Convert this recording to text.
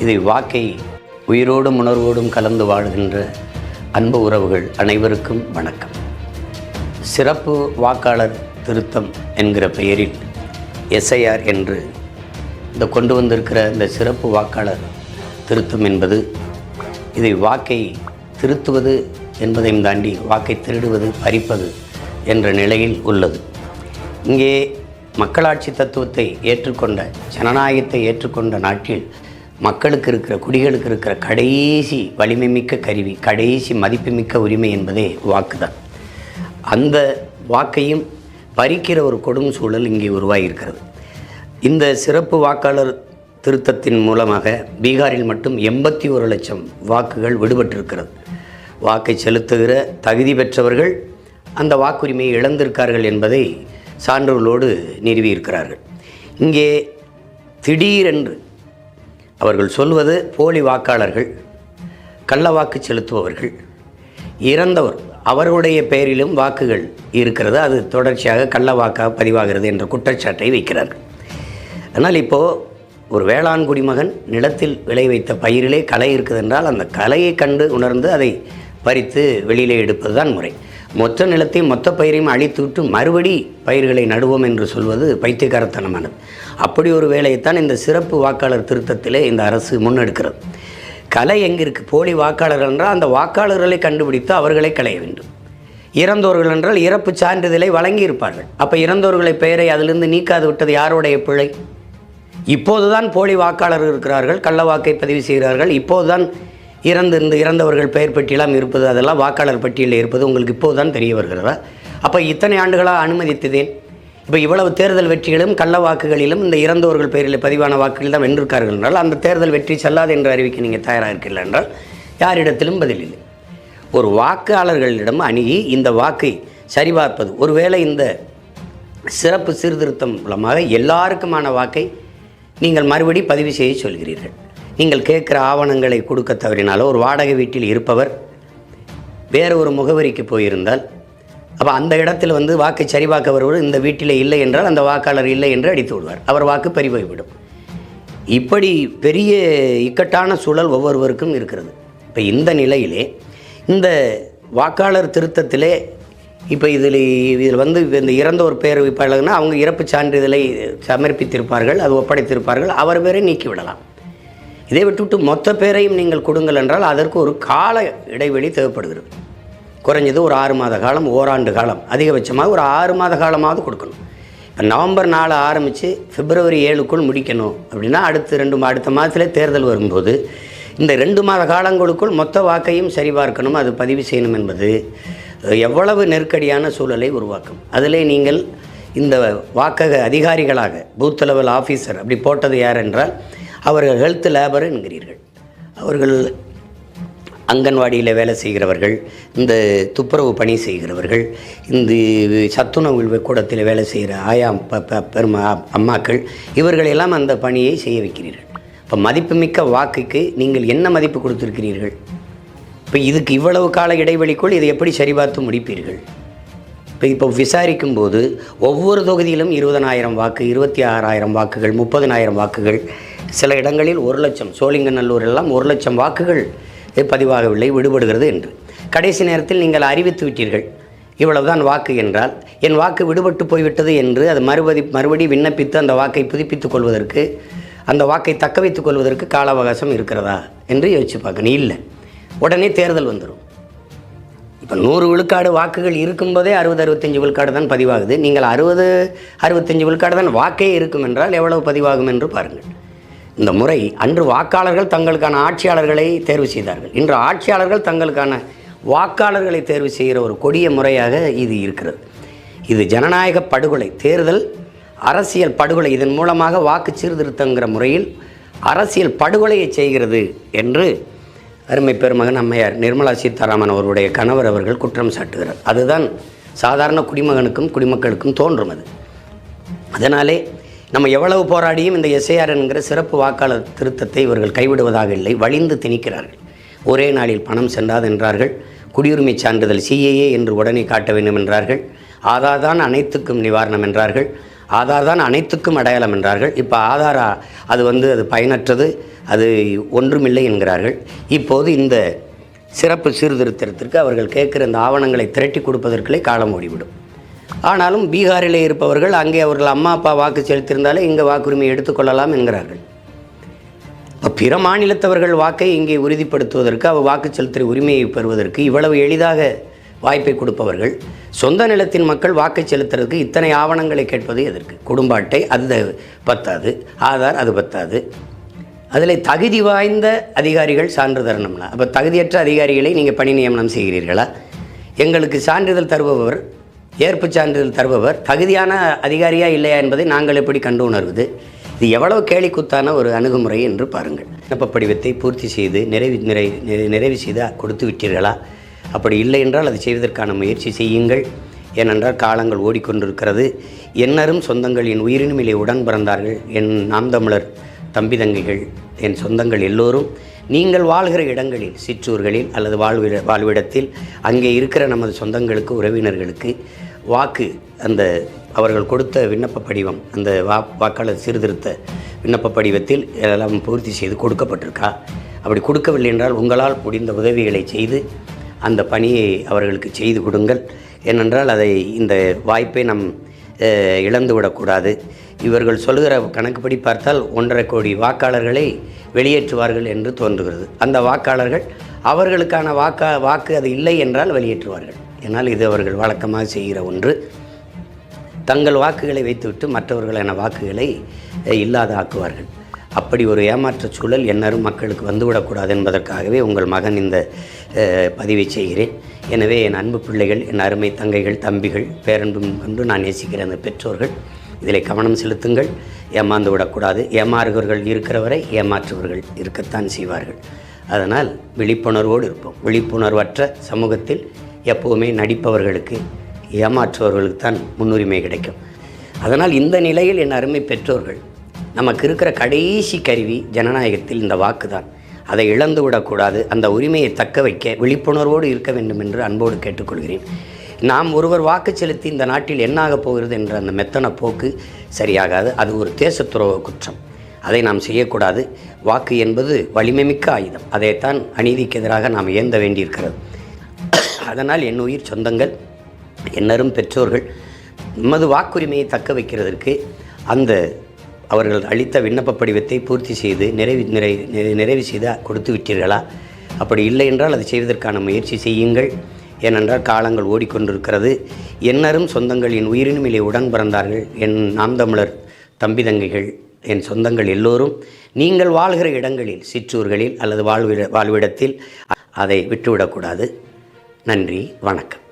இதை வாக்கை உயிரோடும் உணர்வோடும் கலந்து வாழ்கின்ற அன்பு உறவுகள் அனைவருக்கும் வணக்கம். சிறப்பு வாக்காளர் திருத்தம் என்கிற பெயரில் எஸ்ஐஆர் என்று இந்த கொண்டு வந்திருக்கிற இந்த சிறப்பு வாக்காளர் திருத்தம் என்பது இதை வாக்கை திருத்துவது என்பதையும் தாண்டி வாக்கை திருடுவது பறிப்பது என்ற நிலையில் உள்ளது. இங்கே மக்களாட்சி தத்துவத்தை ஏற்றுக்கொண்ட ஜனநாயகத்தை ஏற்றுக்கொண்ட நாட்டில் மக்களுக்கு இருக்கிற குடிகளுக்கு இருக்கிற கடைசி வலிமை மிக்க கருவி கடைசி மதிப்புமிக்க உரிமை என்பதே வாக்கு தான் அந்த வாக்கையும் பறிக்கிற ஒரு கொடும் சூழல் இங்கே உருவாகியிருக்கிறது. இந்த சிறப்பு வாக்காளர் திருத்தத்தின் மூலமாக பீகாரில் மட்டும் எண்பத்தி ஒரு லட்சம் வாக்குகள் விடுபட்டிருக்கிறது. வாக்கை செலுத்துகிற தகுதி பெற்றவர்கள் அந்த வாக்குரிமையை இழந்திருக்கார்கள் என்பதை சான்றுகளோடு நிறுவியிருக்கிறார்கள். இங்கே திடீரென்று அவர்கள் சொல்வது போலி வாக்காளர்கள் கள்ள வாக்கு செலுத்துபவர்கள். இறந்தவர் அவர்களுடைய பெயரிலும் வாக்குகள் இருக்கிறது. அது தொடர்ச்சியாக கள்ள வாக்காக பதிவாகிறது என்ற குற்றச்சாட்டை வைக்கிறார்கள். ஆனால் இப்போது ஒரு வேளாண் குடிமகன் நிலத்தில் விளை வைத்த பயிரிலே களை இருக்குது என்றால் அந்த கலையை கண்டு உணர்ந்து அதை பறித்து வெளியிலே எடுப்பது தான் முறை. மொத்த நிலத்தையும் மொத்த பயிரையும் அழித்துவிட்டு மறுபடி பயிர்களை நடுவோம் என்று சொல்வது பைத்தியகாரத்தனமானது அப்படி ஒரு வேலையைத்தான் இந்த சிறப்பு வாக்காளர் திருத்தத்திலே இந்த அரசு முன்னெடுக்கிறது. கலை எங்கே இருக்குது போலி வாக்காளர்கள் என்றால் அந்த வாக்காளர்களை கண்டுபிடித்து அவர்களை களைய வேண்டும். இறந்தோர்கள் என்றால் இறப்பு சான்றிதழை வழங்கியிருப்பார்கள். அப்போ இறந்தோர்களை பெயரை அதிலிருந்து நீக்காது விட்டது யாருடைய பிழை? இப்போதுதான் போலி வாக்காளர்கள் இருக்கிறார்கள் கள்ள வாக்கை பதிவு செய்கிறார்கள். இப்போதுதான் இறந்திருந்து இறந்தவர்கள் பெயர் பட்டியலாம் இருப்பது அதெல்லாம் வாக்காளர் பட்டியலில் இருப்பது உங்களுக்கு இப்போதுதான் தெரிய வருகிறதா? அப்போ இத்தனை ஆண்டுகளாக அனுமதித்ததேன்? இப்போ இவ்வளவு தேர்தல் வெற்றிகளும் கள்ள வாக்குகளிலும் இந்த இறந்தவர்கள் பெயரில் பதிவான வாக்குகள் தான் வென்றிருக்கார்கள் என்றால் அந்த தேர்தல் வெற்றி செல்லாது என்று அறிவிக்க நீங்கள் தயாராக இருக்கீர்கள் என்றால் யாரிடத்திலும் பதில் இல்லை ஒரு வாக்காளர்களிடம் அணுகி இந்த வாக்கை சரிபார்ப்பது ஒருவேளை இந்த சிறப்பு சீர்திருத்தம் மூலமாக எல்லாருக்குமான வாக்கை நீங்கள் மறுபடி பதிவு செய்ய சொல்கிறீர்கள். நீங்கள் கேட்குற ஆவணங்களை கொடுக்க தவறினாலோ ஒரு வாடகை வீட்டில் இருப்பவர் வேறு ஒரு முகவரிக்கு போயிருந்தால் அப்போ அந்த இடத்தில் வந்து வாக்கை சரிபார்க்க வருவது இந்த வீட்டில் இல்லை என்றால் அந்த வாக்காளர் இல்லை என்று அடித்து விடுவார். அவர் வாக்கு பறிபோய்விடும் இப்படி பெரிய இக்கட்டான சூழல் ஒவ்வொருவருக்கும் இருக்கிறது. இப்போ இந்த நிலையிலே இந்த வாக்காளர் திருத்தத்திலே இப்போ இதில் இதில் வந்து இந்த இறந்த பேர் வைப்பாளர்னா அவங்க இறப்பு சான்றிதழை சமர்ப்பித்திருப்பார்கள் அது ஒப்படைத்திருப்பார்கள் அவர் பேரை நீக்கி விடலாம். இதை விட்டுவிட்டு மொத்த பேரையும் நீங்கள் கொடுங்கள் என்றால் அதற்கு ஒரு கால இடைவெளி தேவைப்படுகிறது. குறைஞ்சது ஒரு ஆறு மாத காலம் ஓராண்டு காலம். அதிகபட்சமாக ஒரு ஆறு மாத காலமாவது கொடுக்கணும். இப்போ நவம்பர் நாலு ஆரம்பித்து பிப்ரவரி ஏழுக்குள் முடிக்கணும் அப்படின்னா அடுத்து ரெண்டு மா- அடுத்த மாதத்திலே தேர்தல் வரும்போது இந்த ரெண்டு மாத காலங்களுக்குள் மொத்த வாக்கையும் சரிபார்க்கணும் அது பதிவு செய்யணும் என்பது எவ்வளவு நெருக்கடியான சூழலை உருவாக்கும். அதிலே நீங்கள் இந்த வாக்கக அதிகாரிகளாக பூத் லெவல் ஆஃபீஸர் அப்படி போட்டது யார் என்றால் அவர்கள் ஹெல்த் லேபர் என்கிறீர்கள். அவர்கள் அங்கன்வாடியில் வேலை செய்கிறவர்கள் இந்த துப்புரவு பணி செய்கிறவர்கள் இந்த சத்துணவு கூடத்தில் வேலை செய்கிற ஆயா ப ப- பெருமா அம்மாக்கள் இவர்களெல்லாம் அந்த பணியை செய்ய வைக்கிறீர்கள். இப்போ மதிப்புமிக்க வாக்குக்கு நீங்கள் என்ன மதிப்பு கொடுத்துருக்கிறீர்கள்? இப்போ இதுக்கு இவ்வளவு கால இடைவெளிக்குள் இதை எப்படி சரிபார்த்து முடிப்பீர்கள்? இப்போ இப்போ விசாரிக்கும் போது ஒவ்வொரு தொகுதியிலும் இருபதனாயிரம் வாக்கு இருபத்தி ஆறாயிரம் வாக்குகள் முப்பதனாயிரம் வாக்குகள் சில இடங்களில் ஒரு லட்சம் சோழிங்கநல்லூர் எல்லாம் ஒரு லட்சம் வாக்குகள் பதிவாகவில்லை விடுபடுகிறது என்று. கடைசி நேரத்தில் நீங்கள் அறிவித்து விட்டீர்கள். இவ்வளவுதான் வாக்கு என்றால் என் வாக்கு விடுபட்டு போய்விட்டது என்று அது மறுபதி மறுபடி விண்ணப்பித்து அந்த வாக்கை புதுப்பித்துக் கொள்வதற்கு அந்த வாக்கை தக்க வைத்துக் கொள்வதற்கு கால அவகாசம் இருக்கிறதா என்று யோசிச்சு பார்க்கணும் இல்லை. உடனே தேர்தல் வந்துடும் இப்போ நூறு விழுக்காடு வாக்குகள் இருக்கும்போதே அறுபது அறுபத்தஞ்சு விழுக்காடு தான் பதிவாகுது. நீங்கள் அறுபது அறுபத்தஞ்சு விழுக்காடு தான் வாக்கே இருக்கும் என்றால் எவ்வளவு பதிவாகும் என்று பாருங்கள். இந்த முறை அன்று வாக்காளர்கள் தங்களுக்கான ஆட்சியாளர்களை தேர்வு செய்தார்கள். இன்று ஆட்சியாளர்கள் தங்களுக்கான வாக்காளர்களை தேர்வு செய்கிற ஒரு கொடிய முறையாக இது இருக்கிறது. இது ஜனநாயக படுகொலை தேர்தல் அரசியல் படுகொலை இதன் மூலமாக வாக்கு சீர்திருத்தங்கிற முறையில் அரசியல் படுகொலையை செய்கிறது என்று அருமை பெருமகன் அம்மையார் நிர்மலா சீதாராமன் அவருடைய கணவர் அவர்கள் குற்றம் சாட்டுகிறார். அதுதான் சாதாரண குடிமகனுக்கும் குடிமக்களுக்கும் தோன்றும் அது. அதனாலே நம்ம எவ்வளவு போராடியும் இந்த எஸ்ஏஆர் என்கிற சிறப்பு வாக்காளர் திருத்தத்தை இவர்கள் கைவிடுவதாக இல்லை வழிந்து திணிக்கிறார்கள். ஒரே நாளில் பணம் சென்றாது என்றார்கள். குடியுரிமை சான்றிதழ் சிஏஏ என்று உடனே காட்ட வேண்டும் என்றார்கள். தான் அனைத்துக்கும் நிவாரணம் என்றார்கள். ஆதார் தான் அனைத்துக்கும் அடையாளம் என்றார்கள். இப்போ ஆதாரா அது வந்து அது பயனற்றது அது ஒன்றுமில்லை என்கிறார்கள். இப்போது இந்த சிறப்பு சீர்திருத்தத்திற்கு அவர்கள் கேட்குற இந்த ஆவணங்களை திரட்டி கொடுப்பதற்குள்ளே காலம் ஓடிவிடும். ஆனாலும் பீகாரிலே இருப்பவர்கள் அங்கே அவர்கள் அம்மா அப்பா வாக்கு செலுத்தியிருந்தாலே இங்கே வாக்குரிமை எடுத்துக்கொள்ளலாம் என்கிறார்கள். இப்போ பிற மாநிலத்தவர்கள் வாக்கை இங்கே உறுதிப்படுத்துவதற்கு அவர் வாக்கு செலுத்துகிற உரிமையை பெறுவதற்கு இவ்வளவு எளிதாக வாய்ப்பை கொடுப்பவர்கள் சொந்த நிலத்தின் மக்கள் வாக்கு செலுத்துறதுக்கு இத்தனை ஆவணங்களை கேட்பது எதற்கு? குடும்ப அட்டை அது பத்தாது ஆதார் அது பத்தாது. அதில் தகுதி வாய்ந்த அதிகாரிகள் சான்று தரணும்னா அப்போ தகுதியற்ற அதிகாரிகளை நீங்கள் பணி நியமனம் செய்கிறீர்களா? எங்களுக்கு சான்றிதழ் தருபவர் ஏற்பு சான்றிதழ் தருபவர் தகுதியான அதிகாரியா இல்லையா என்பதை நாங்கள் எப்படி கண்டு உணர்வது? இது எவ்வளவு கேலிக்குத்தான ஒரு அணுகுமுறை என்று பாருங்கள். விண்ணப்ப படிவத்தை பூர்த்தி செய்து நிறைவு நிறை நிறைவு செய்து கொடுத்து விட்டீர்களா? அப்படி இல்லை என்றால் அதை செய்வதற்கான முயற்சி செய்யுங்கள். ஏனென்றால் காலங்கள் ஓடிக்கொண்டிருக்கிறது. என்னரும் சொந்தங்கள் என் உயிரினுமிலே உடன் பிறந்தார்கள். என் நாம் தமிழர் தம்பி தங்கைகள் என் சொந்தங்கள் எல்லோரும் நீங்கள் வாழ்கிற இடங்களில் சிற்றூர்களில் அல்லது வாழ்விட வாழ்விடத்தில் அங்கே இருக்கிற நமது சொந்தங்களுக்கு உறவினர்களுக்கு வாக்கு அந்த அவர்கள் கொடுத்த விண்ணப்ப படிவம் அந்த வா வாக்காளர் சீர்திருத்த விண்ணப்ப படிவத்தில் எல்லாம் பூர்த்தி செய்து கொடுக்கப்பட்டிருக்கா? அப்படி கொடுக்கவில்லை என்றால் உங்களால் முடிந்த உதவிகளை செய்து அந்த பணியை அவர்களுக்கு செய்து கொடுங்கள். ஏனென்றால் அதை இந்த வாய்ப்பை நம் இழந்து விடக்கூடாது. இவர்கள் சொல்கிற கணக்குப்படி பார்த்தால் ஒன்றரை கோடி வாக்காளர்களை வெளியேற்றுவார்கள் என்று தோன்றுகிறது. அந்த வாக்காளர்கள் அவர்களுக்கான வாக்கா வாக்கு அது இல்லை என்றால் வெளியேற்றுவார்கள். ஏன்னால் இது அவர்கள் வழக்கமாக செய்கிற ஒன்று. தங்கள் வாக்குகளை வைத்துவிட்டு மற்றவர்களான வாக்குகளை இல்லாத ஆக்குவார்கள். அப்படி ஒரு ஏமாற்ற சூழல் எந்நேரம் மக்களுக்கு வந்துவிடக்கூடாது என்பதற்காகவே உங்கள் மகன் இந்த பதிவை செய்கிறேன். எனவே என் அன்பு பிள்ளைகள் என் அருமை தங்கைகள் தம்பிகள் பேரன்பும் கொண்டு நான் நேசிக்கிற அந்த பெற்றோர்கள். இதில் கவனம் செலுத்துங்கள். ஏமாந்து விடக்கூடாது ஏமாறுகிறவர்கள் இருக்கிறவரை ஏமாற்றுவர்கள் இருக்கத்தான் செய்வார்கள். அதனால் விழிப்புணர்வோடு இருப்போம். விழிப்புணர்வற்ற சமூகத்தில் எப்போவுமே நடிப்பவர்களுக்கு ஏமாற்றுவர்களுக்கு தான் முன்னுரிமை கிடைக்கும். அதனால் இந்த நிலையில் என் அருமை பெற்றோர்கள் நமக்கு இருக்கிற கடைசி கருவி ஜனநாயகத்தில் இந்த வாக்கு தான் அதை இழந்து விடக்கூடாது. அந்த உரிமையை தக்க வைக்க விழிப்புணர்வோடு இருக்க வேண்டும் என்று அன்போடு கேட்டுக்கொள்கிறேன். நாம் ஒருவர் வாக்கு செலுத்தி இந்த நாட்டில் என்னாகப் போகிறது என்ற அந்த மெத்தன போக்கு சரியாகாது. அது ஒரு தேசத்துறவு குற்றம். அதை நாம் செய்யக்கூடாது. வாக்கு என்பது வலிமைமிக்க ஆயுதம். அதைத்தான் அநீதிக்கு எதிராக நாம் ஏந்த வேண்டியிருக்கிறது. அதனால் என் உயிர் சொந்தங்கள் என்னரும் பெற்றோர்கள் நமது வாக்குரிமையை தக்க வைக்கிறதற்கு அந்த அவர்கள் அளித்த விண்ணப்ப படிவத்தை பூர்த்தி செய்து நிறைவு நிறை நிறைவு செய்து கொடுத்து விட்டீர்களா? அப்படி இல்லை என்றால் அதை செய்வதற்கான முயற்சி செய்யுங்கள். ஏனென்றால் காலங்கள் ஓடிக்கொண்டிருக்கிறது. என்னரும் சொந்தங்கள் என் உயிரினுமிலே உடன் பிறந்தார்கள். என் நாம் தமிழர் தம்பி தங்கைகள் என் சொந்தங்கள் எல்லோரும் நீங்கள் வாழ்கிற இடங்களில் சிற்றூர்களில் அல்லது வாழ்விட வாழ்விடத்தில் அதை விட்டுவிடக்கூடாது. நன்றி வணக்கம்.